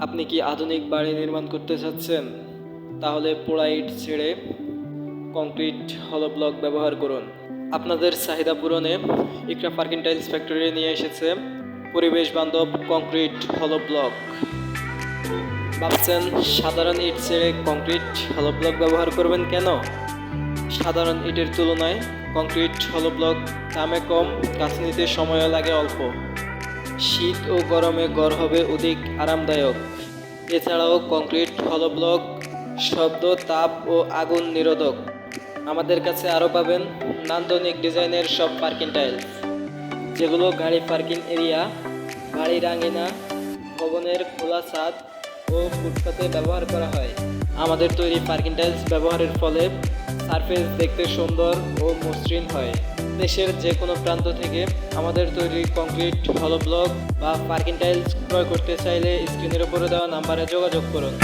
আপনি কি আধুনিক বাড়ি নির্মাণ করতে চাচ্ছেন? তাহলে পোড়া ইট ছেড়ে কংক্রিট হলো ব্লক ব্যবহার করুন। আপনাদের চাহিদা পূরণে ইকরা পার্কিং টাইলস ফ্যাক্টরি নিয়ে এসেছে পরিবেশ বান্ধব কংক্রিট হলো ব্লক ভাবছেন সাধারণ ইট ছেড়ে কংক্রিট হলো ব্লক ব্যবহার করবেন কেন? সাধারণ ইটের তুলনায় কংক্রিট হলো ব্লক দামে কম কাজ নিতে সময় লাগে অল্প। শীত ও গরমে গড় হবে অধিক আরামদায়ক। এছাড়াও কংক্রিট হলো ব্লক শব্দ, তাপ ও আগুন নিরোধক। আমাদের কাছে আরও পাবেন নান্দনিক ডিজাইনের সব পার্কিং টাইলস, যেগুলো গাড়ি পার্কিং এরিয়া বাড়ির আঙিনা ভবনের খোলা ছাদ ও ফুটপাতে ব্যবহার করা হয়। আমাদের তৈরি পার্কিং টাইলস ব্যবহারের ফলে সারফেস দেখতে সুন্দর ও মসৃণ হয়। দেশের যে কোনো প্রান্ত থেকে আমাদের তৈরি কংক্রিট হলো ব্লক বা পার্কিং টাইলস ক্রয় করতে চাইলে স্ক্রিনের উপরে দেওয়া নাম্বারে যোগাযোগ করুন।